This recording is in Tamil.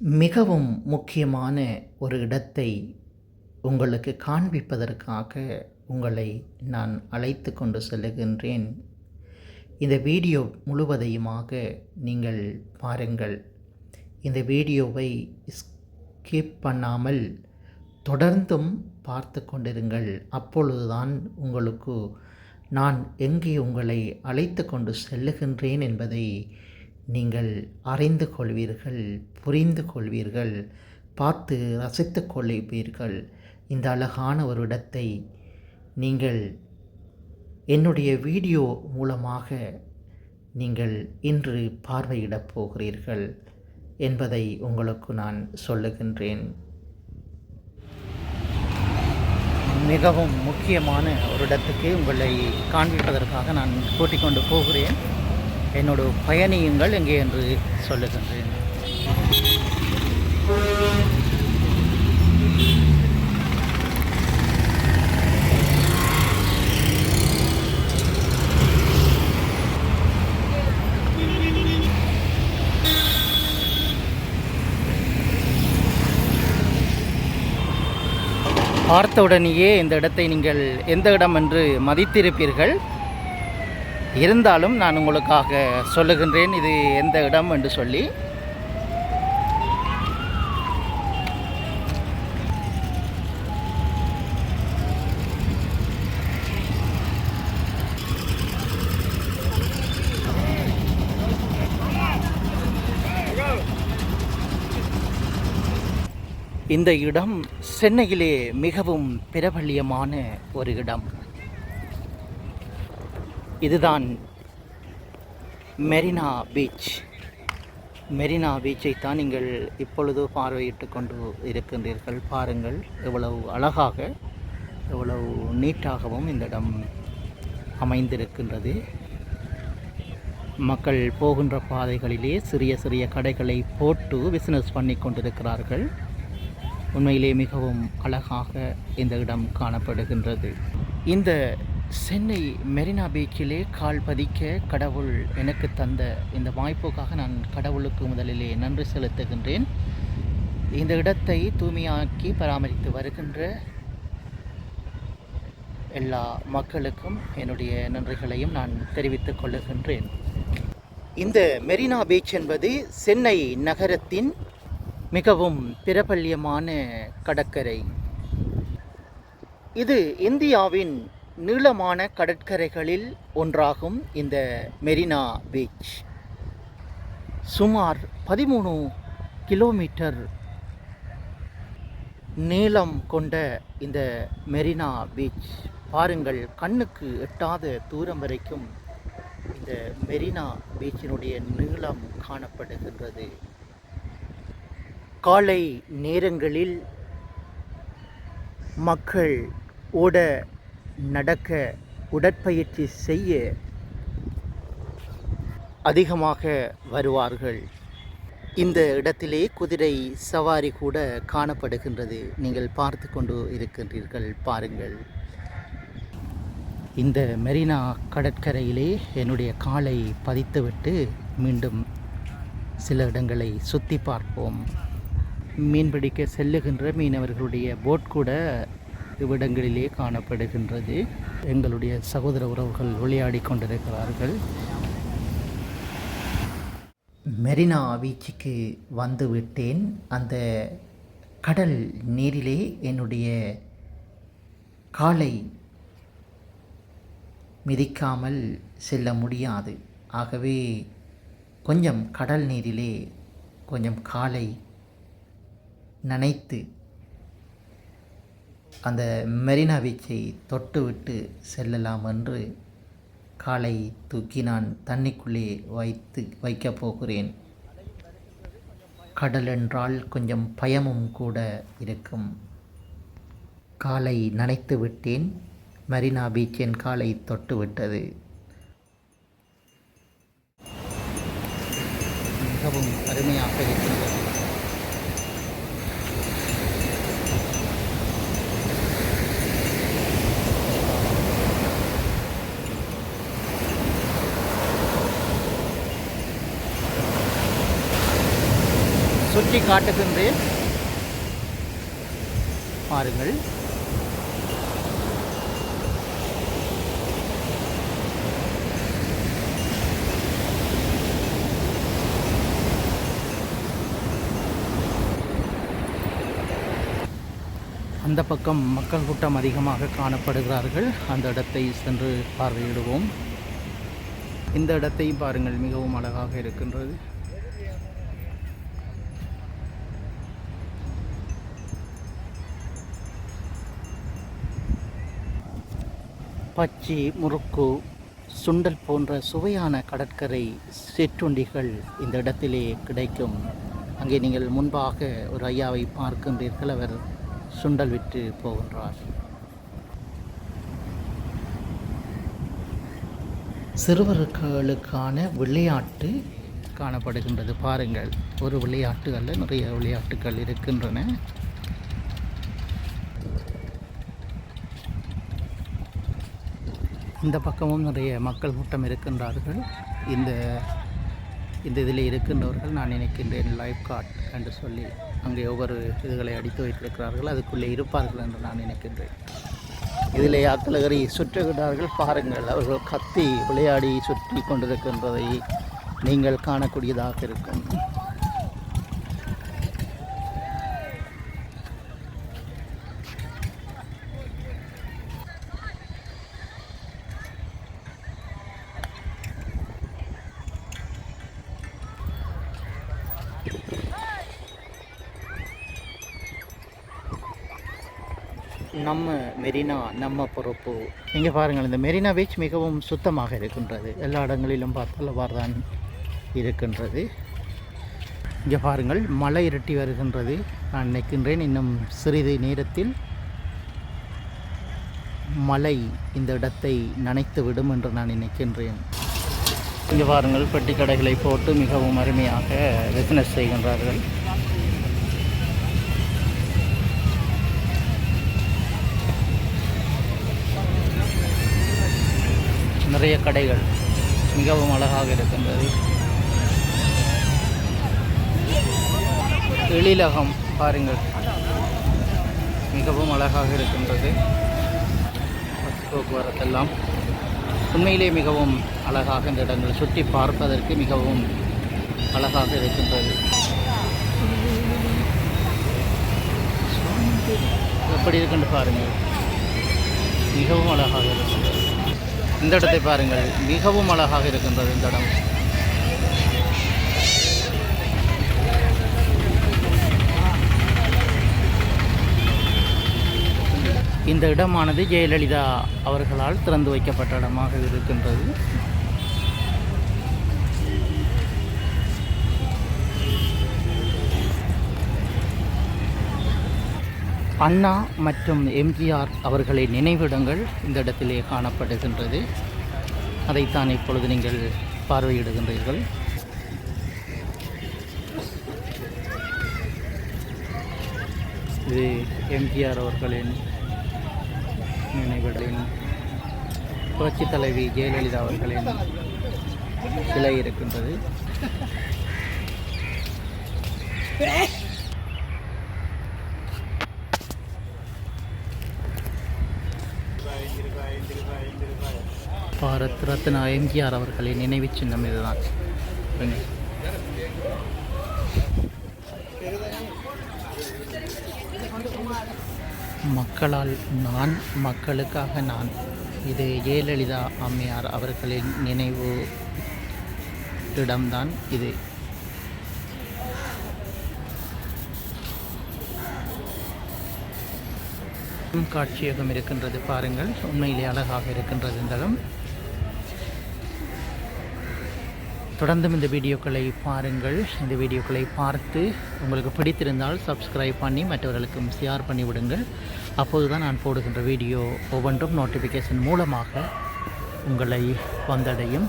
மிகவும் முக்கியமான ஒரு இடத்தை உங்களுக்கு காண்பிப்பதற்காக உங்களை நான் அழைத்து கொண்டு செல்லுகின்றேன். இந்த வீடியோ முழுவதையுமாக நீங்கள் பாருங்கள். இந்த வீடியோவை ஸ்கிப் பண்ணாமல் தொடர்ந்தும் பார்த்து கொண்டிருங்கள். அப்பொழுதுதான் உங்களுக்கு நான் எங்கே உங்களை அழைத்து கொண்டு செல்லுகின்றேன் என்பதை நீங்கள் அறிந்து கொள்வீர்கள் புரிந்து கொள்வீர்கள் பார்த்து ரசித்து கொள்வீர்கள் இந்த அழகான ஒரு இடத்தை நீங்கள் என்னுடைய வீடியோ மூலமாக நீங்கள் இன்று பார்வையிடப் போகிறீர்கள் என்பதை உங்களுக்கு நான் சொல்லுகின்றேன். மிகவும் முக்கியமான ஒரு இடத்துக்கு உங்களை காண்பிப்பதற்காக நான் கூட்டிக் கொண்டு போகிறேன். என்னோட பயணியுங்கள் எங்கே என்று சொல்லுகின்றேன். பார்த்தவுடனேயே இந்த இடத்தை நீங்கள் எந்த இடம் என்று மதித்திருப்பீர்கள்? இருந்தாலும் நான் உங்களுக்காக சொல்லுகின்றேன் இது எந்த இடம் என்று சொல்லி. இந்த இடம் சென்னையிலே மிகவும் பிரபல்யமான ஒரு இடம். இதுதான் மெரினா பீச். மெரினா பீச்சை தான் நீங்கள் இப்பொழுது பார்வையிட்டு கொண்டு இருக்கின்றீர்கள். பாருங்கள் எவ்வளவு அழகாக எவ்வளவு நீட்டாகவும் இந்த இடம் அமைந்திருக்கின்றது. மக்கள் போகின்ற பாதைகளிலே சிறிய சிறிய கடைகளை போட்டு பிஸ்னஸ் பண்ணி கொண்டிருக்கிறார்கள். உண்மையிலே மிகவும் அழகாக இந்த இடம் காணப்படுகின்றது. இந்த சென்னை மெரினா பீச்சிலே கால் பதிக்க கடவுள் எனக்கு தந்த இந்த வாய்ப்புக்காக நான் கடவுளுக்கு முதலிலே நன்றி செலுத்துகின்றேன். இந்த இடத்தை தூய்மையாக்கி பராமரித்து வருகின்ற எல்லா மக்களுக்கும் என்னுடைய நன்றிகளையும் நான் தெரிவித்துக் கொள்ளுகின்றேன். இந்த மெரினா பீச் என்பது சென்னை நகரத்தின் மிகவும் பிரபல்யமான கடற்கரை. இது இந்தியாவின் நீளமான கடற்கரைகளில் ஒன்றாகும் இந்த மெரினா பீச். சுமார் பதிமூணு கிலோமீட்டர் நீளம் கொண்ட இந்த மெரினா பீச். பாருங்கள் கண்ணுக்கு எட்டாத தூரம் வரைக்கும் இந்த மெரினா பீச்சினுடைய நீளம் காணப்படுகின்றது. காலை நேரங்களில் மக்கள் ஓட நடக்க உடற்பயிற்சி செய்ய அதிகமாக வருவார்கள். இந்த இடத்திலே குதிரை சவாரி கூட காணப்படுகின்றது. நீங்கள் பார்த்து கொண்டு இருக்கின்றீர்கள் பாருங்கள். இந்த மெரினா கடற்கரையிலே என்னுடைய காலை பதித்துவிட்டு மீண்டும் சில இடங்களை சுற்றி பார்ப்போம். மீன்பிடிக்க செல்லுகின்ற மீனவர்களுடைய போட் கூட இவ்விடங்களிலே காணப்படுகின்றது. எங்களுடைய சகோதர உறவுகள் விளையாடி கொண்டிருக்கிறார்கள். மெரினா பீச்சுக்கு வந்துவிட்டேன் அந்த கடல் நீரிலே என்னுடைய காலை மிதிக்காமல் செல்ல முடியாது. ஆகவே கொஞ்சம் கடல் நீரிலே கொஞ்சம் காலை நனைத்து அந்த மெரினா பீச்சை தொட்டுவிட்டு செல்லலாம் என்று காலை தூக்கி நான் தண்ணிக்குள்ளே வைத்து வைக்கப் போகிறேன். கடல் என்றால் கொஞ்சம் பயமும் கூட இருக்கும். காலை நனைத்து விட்டேன். மெரினா பீச் என் காலை தொட்டு விட்டது மிகவும் அருமையாக இருக்கிறது. சுற்றி காட்டுகின்றேன் பாருங்கள். அந்த பக்கம் மக்கள் கூட்டம் அதிகமாக காணப்படுகிறார்கள். அந்த இடத்தை சென்று பார்வையிடுவோம். இந்த இடத்தையும் பாருங்கள் மிகவும் அழகாக இருக்கின்றது. பச்சி முறுக்கு சுண்டல் போன்ற சுவையான கடற்கரை சிற்றுண்டிகள் இந்த இடத்திலே கிடைக்கும். அங்கே நீங்கள் முன்பாக ஒரு ஐயாவை பார்க்கின்றீர்கள். அவர் சுண்டல் விற்று போகின்றார். சிறுவர்களுக்கான விளையாட்டு காணப்படுகின்றது. பாருங்கள் ஒரு விளையாட்டு அல்ல நிறைய விளையாட்டுகள் இருக்கின்றன. இந்த பக்கமும் நிறைய மக்கள் கூட்டம் இருக்கின்றார்கள். இந்த இந்த இதில் இருக்கின்றவர்கள் நான் நினைக்கின்றேன் லைஃப் கார்ட் என்று சொல்லி அங்கே ஒவ்வொரு இதுகளை அடித்து வைத்திருக்கிறார்கள். அதுக்குள்ளே இருப்பார்கள் என்று நான் நினைக்கின்றேன். இதில் அக்கலகரி சுற்றுகிறார்கள். பாருங்கள் அவர்கள் கத்தி விளையாடி சுற்றி கொண்டிருக்கின்றதை நீங்கள் காணக்கூடியதாக இருக்கும். நம்ம மெரினா நம்ம பொறுப்பு. இங்கே பாருங்கள் இந்த மெரினா பீச் மிகவும் சுத்தமாக இருக்கின்றது. எல்லா இடங்களிலும் பார்த்தால் தான் இருக்கின்றது. இங்கே பாருங்கள் மழை இரட்டி வருகின்றது. நான் நினைக்கின்றேன் இன்னும் சிறிது நேரத்தில் மழை இந்த இடத்தை நனைத்து விடும் என்று நான் நினைக்கின்றேன். இங்கே பாருங்கள் பெட்டி கடைகளை போட்டு மிகவும் அருமையாக பிஸ்னஸ் செய்கின்றார்கள். நிறைய கடைகள் மிகவும் அழகாக இருக்கின்றது. எழிலகம் பாருங்கள். மிகவும் அழகாக இருக்கின்றது. பஸ் போக்குவரத்தெல்லாம் உண்மையிலே மிகவும் அழகாக இந்த இடங்கள் சுற்றி பார்ப்பதற்கு மிகவும் அழகாக இருக்கின்றது. எப்படி இருக்குன்னு பாருங்கள். மிகவும் அழகாக இருக்கின்றது. இந்த இடத்தை பாருங்கள். மிகவும் அழகாக இருக்கின்றது இந்த இடம். இந்த இடமானது ஜெயலலிதா அவர்களால் திறந்து வைக்கப்பட்ட இடமாக இருக்கின்றது. அண்ணா மற்றும் எம்ஜிஆர் அவர்களின் நினைவிடங்கள் இந்த இடத்திலே காணப்படுகின்றது. அதைத்தான் இப்பொழுது நீங்கள் பார்வையிடுகின்றீர்கள். இது எம்ஜிஆர் அவர்களின் நினைவிடலின் புரட்சி தலைவி ஜெயலலிதா அவர்களின் சிலை இருக்கின்றது. பாரத் ரத்னா எம்ஜிஆர் அவர்களின் நினைவுச் சின்னம் இதுதான். மக்களால் நான் மக்களுக்காக நான். இது ஜெயலலிதா அம்மையார் அவர்களின் நினைவு இடம்தான் இது. காட்சியகம் இருக்கின்றது பாருங்கள். உண்மையிலே அழகாக இருக்கின்றது இந்த இடம். தொடர்ந்தும் இந்த வீடியோக்களை பாருங்கள். இந்த வீடியோக்களை பார்த்து உங்களுக்கு பிடித்திருந்தால் சப்ஸ்கிரைப் பண்ணி மற்றவர்களுக்கும் ஷேர் பண்ணி விடுங்கள். அப்போது தான் நான் போடுகின்ற வீடியோ ஒவ்வொன்றும் நோட்டிஃபிகேஷன் மூலமாக உங்களை வந்தடையும்.